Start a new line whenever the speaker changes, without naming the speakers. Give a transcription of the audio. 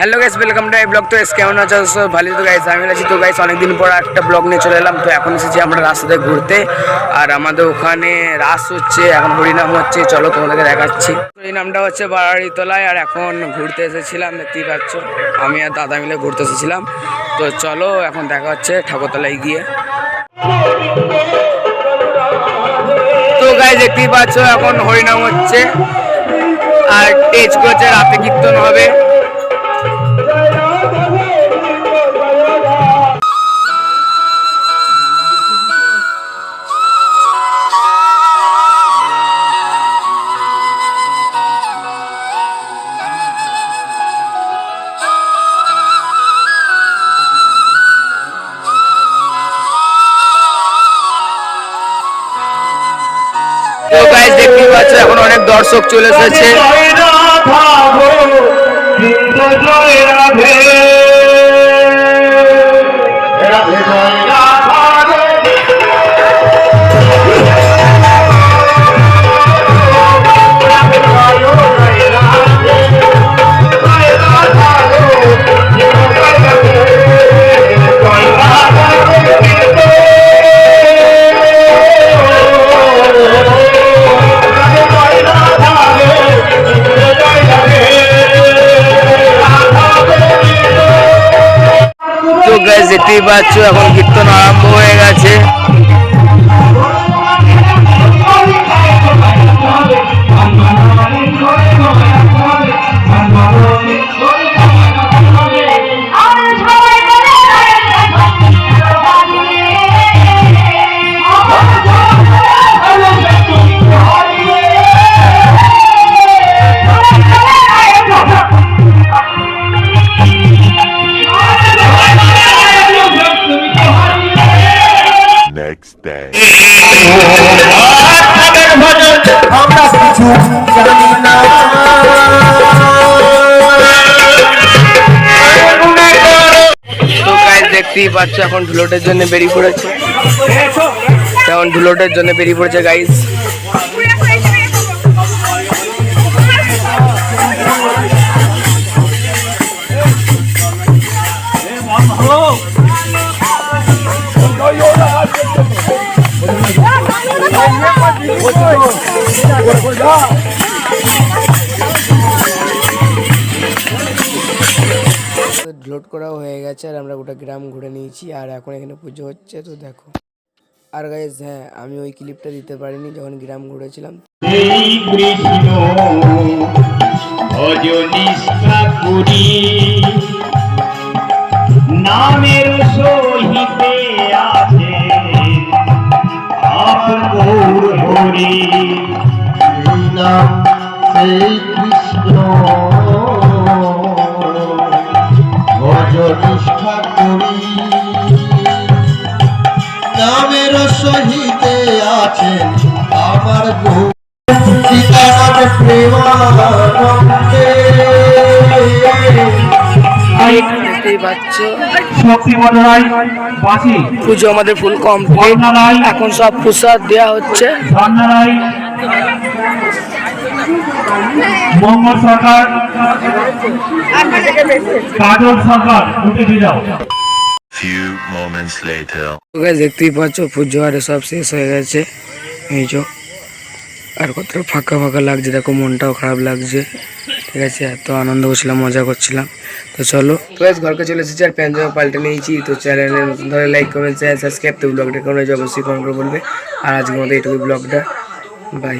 Hello guys welcome to blog তো এস কেমন আছো? ভালো তো গাইস আমি আছি তো গাইস অনেকদিন পর একটা ব্লগ নিয়ে চলে এলাম। তো এখন এসেছি আমরা রাস্তাতে ঘুরতে। আর আমাদের ওখানে রাস হচ্ছে, এখন হরিনাম হচ্ছে। চলো তোমাদেরকে দেখাচ্ছি। হরিনামটা হচ্ছে বাড়ারি তলায় আর এখন ঘুরতে এসেছিলাম, দেখতেই পাচ্ছ। আমি আর দাদা মিলে ঘুরতে এসেছিলাম। তো চলো, এখন দেখা হচ্ছে ঠাকুরতলায় গিয়ে। তো গাইস দেখতেই পাচ্ছ, এখন হরিনাম হচ্ছে। আর টেজ করছে রাতে কীর্তন হবে। তো গাইজ দেখতেই পাচ্ছ এখন অনেক দর্শক চলে এসেছে। দেখতেই পাচ্ছ এখন কীর্তন আরম্ভ হয়ে গেছে।
Day.
আমরা
দেখতেই পাচ্ছ এখন ঢুলোটের জন্য বেরিয়ে পড়েছে এখন জন্য বেরিয়ে পড়েছে গাইস লোড করা হয়ে গেছে আর আমরা গোটা গ্রাম ঘুরে নিয়েছি আর এখন এখানে পুজো হচ্ছে, তো দেখো। আর গাইস হ্যাঁ আমি ওই ক্লিপটা দিতে পারিনি যখন গ্রাম ঘুরেছিলাম।
নামের সহিতে আছে
নাম সেই কৃষ্ণ। ভজ নিষ্ঠা করি নামের সহিতে আছেন আমার প্রেমানন্দে
দেখতেই পাচ্ছ।
রায় বাসি
পুজো আমাদের ফুল কমপ্লিট এখন সব প্রসাদ দেওয়া হচ্ছে।
ঝর্ণা সরকার কাজল সরকার উঠে দিয়ে যাও।
Few moments later.
দেখতেই পাচ্ছ পুজো আর সব শেষ হয়ে গেছে। এই যে আর কতটা ফাঁকা ফাঁকা লাগছে দেখো মনটাও খারাপ লাগছে। ঠিক আছে এত আনন্দ করছিলাম, মজা করছিলাম। তো চলো। তো আজ ঘরকে চলে এসেছি, আর প্যান জামা পাল্টে নিয়েছি। তো চ্যানেলে নতুন ধরে লাইক কমেন্ট শেয়ার সাবস্ক্রাইব তো ব্লগটা কেমন হয়েছে অবশ্যই কমেন্ট করে বলবে। আর আজকের মতো এইটুকু ব্লগটা বাই